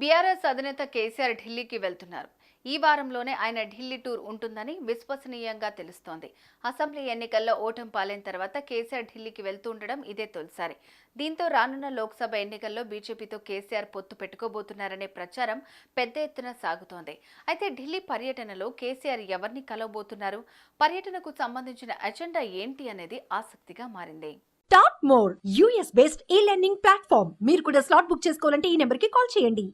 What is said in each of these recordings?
BRS అధినేత కేసీఆర్ ఢిల్లీకి వెళ్తున్నారు. ఈ వారంలోనే ఆయన ఢిల్లీ టూర్ ఉంటుందని విశ్వసనీయంగా తెలుస్తోంది. అసెంబ్లీ ఎన్నికల్లో ఓటం పాలైన తర్వాత కేసీఆర్ ఢిల్లీకి వెళ్తూ ఉండడం ఇదే తొలిసారి. దీంతో రానున్న లోక్సభ ఎన్నికల్లో బీజేపీతో కేసీఆర్ పొత్తు పెట్టుకోబోతున్నారనే ప్రచారం పెద్ద ఎత్తున సాగుతోంది. అయితే ఢిల్లీ పర్యటనలో కేసీఆర్ ఎవరిని కలవబోతున్నారు? పర్యటనకు సంబంధించిన అజెండా ఏంటి అనేది ఆసక్తిగా మారింది. Top more US based e learning platform మీరు కూడా స్లాట్ బుక్ చేసుకోవాలంటే ఈ నెంబర్కి కాల్ చేయండి.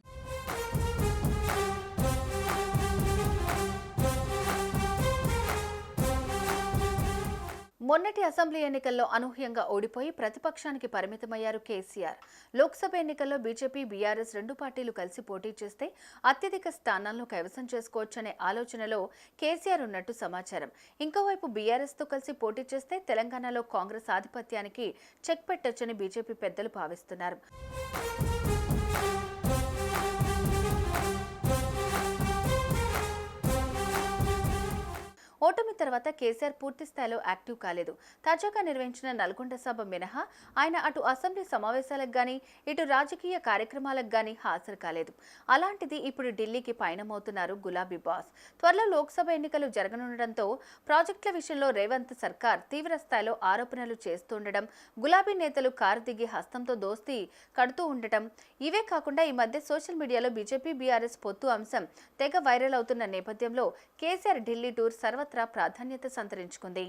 మొన్నటి అసెంబ్లీ ఎన్నికల్లో అనూహ్యంగా ఓడిపోయి ప్రతిపక్షానికి పరిమితమయ్యారు కేసీఆర్. లోక్సభ ఎన్నికల్లో బీజేపీ బీఆర్ఎస్ రెండు పార్టీలు కలిసి పోటీ చేస్తే అత్యధిక స్థానాలను కైవసం చేసుకోవచ్చనే ఆలోచనలో కేసీఆర్ ఉన్నట్టు సమాచారం. ఇంకోవైపు బీఆర్ఎస్తో కలిసి పోటీ చేస్తే తెలంగాణలో కాంగ్రెస్ ఆధిపత్యానికి చెక్ పెట్టొచ్చని బీజేపీ పెద్దలు భావిస్తున్నారు. ఎన్నికల తర్వాత కేసీఆర్ పూర్తి స్థాయిలో యాక్టివ్ కాలేదు. తాజాగా నిర్వహించిన నల్గొండ సభ మినహా ఆయన అటు అసెంబ్లీ సమావేశాలకు గాని ఇటు రాజకీయ కార్యక్రమాలకు గాని హాజరు కాలేదు. అలాంటిది ఇప్పుడు ఢిల్లీకి పయనమవుతున్నారు గులాబీ బాస్. త్వరలో లోక్సభ ఎన్నికలు జరగనుండటంతో ప్రాజెక్టుల విషయంలో రేవంత్ సర్కార్ తీవ్ర స్థాయిలో ఆరోపణలు చేస్తుండడం గులాబీ నేతలు కారు దిగి హస్తంతో దోస్తీ కడుతూ ఉండటం ఇవే కాకుండా ఈ మధ్య సోషల్ మీడియాలో బీజేపీ బీఆర్ఎస్ పొత్తు అంశం తెగ వైరల్ అవుతున్న నేపథ్యంలో కేసీఆర్ ఢిల్లీ టూర్ సర్వత్రా ప్రాధాన్యత సంతరించుకుంది.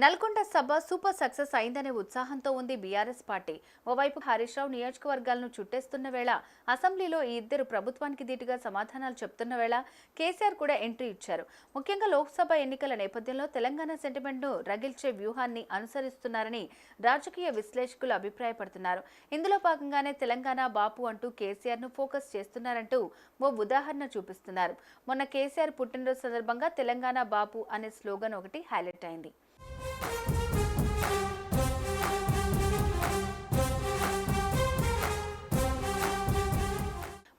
నల్గొండ సభ సూపర్ సక్సెస్ అయిందనే ఉత్సాహంతో ఉంది బీఆర్ఎస్ పార్టీ. ఓవైపు హరీష్ రావు నియోజకవర్గాలను చుట్టేస్తున్న వేళ అసెంబ్లీలో ఈ ఇద్దరు ప్రభుత్వానికి ధీటుగా సమాధానాలు చెప్తున్న వేళ కేసీఆర్ కూడా ఎంట్రీ ఇచ్చారు. ముఖ్యంగా లోక్సభ ఎన్నికల నేపథ్యంలో తెలంగాణ సెంటిమెంట్ను రగిల్చే వ్యూహాన్ని అనుసరిస్తున్నారని రాజకీయ విశ్లేషకులు అభిప్రాయపడుతున్నారు. ఇందులో భాగంగానే తెలంగాణ బాపు అంటూ కేసీఆర్ను ఫోకస్ చేస్తున్నారంటూ ఓ ఉదాహరణ చూపిస్తున్నారు. మొన్న కేసీఆర్ పుట్టినరోజు సందర్భంగా తెలంగాణ బాపు అనే స్లోగన్ ఒకటి హైలైట్ అయింది.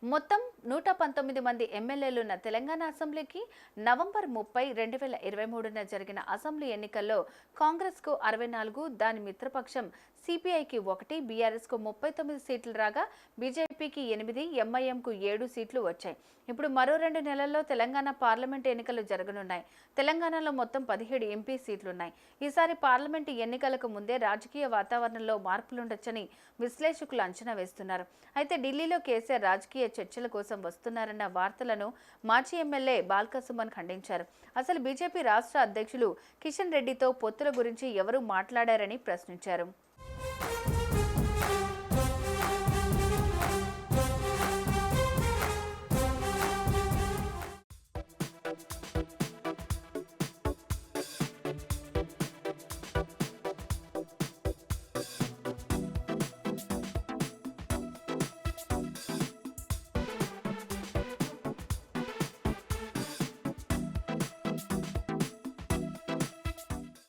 మొత్తం నూట పంతొమ్మిది మంది ఎమ్మెల్యేలున్న తెలంగాణ అసెంబ్లీకి నవంబర్ ముప్పై రెండు వేల ఇరవై మూడున జరిగిన అసెంబ్లీ ఎన్నికల్లో కాంగ్రెస్కు అరవై నాలుగు దాని మిత్రపక్షం సిపిఐకి ఒకటి బీఆర్ఎస్కు ముప్పై తొమ్మిది సీట్లు రాగా బీజేపీకి ఎనిమిది ఎంఐఎంకు ఏడు సీట్లు వచ్చాయి. ఇప్పుడు మరో రెండు నెలల్లో తెలంగాణ పార్లమెంట్ ఎన్నికలు జరగనున్నాయి. తెలంగాణలో మొత్తం పదిహేడు ఎంపీ సీట్లున్నాయి. ఈసారి పార్లమెంటు ఎన్నికలకు ముందే రాజకీయ వాతావరణంలో మార్పులుండొచ్చని విశ్లేషకులు అంచనా వేస్తున్నారు. అయితే ఢిల్లీలో కేసీఆర్ రాజకీయ చర్చల కోసం కోసం వస్తున్నారన్న వార్తలను మాజీ ఎమ్మెల్యే బాల్కసుమన్ ఖండించారు. అసలు బీజేపీ రాష్ట్ర అధ్యక్షులు కిషన్ రెడ్డితో పొత్తుల గురించి ఎవరు మాట్లాడారని ప్రశ్నించారు.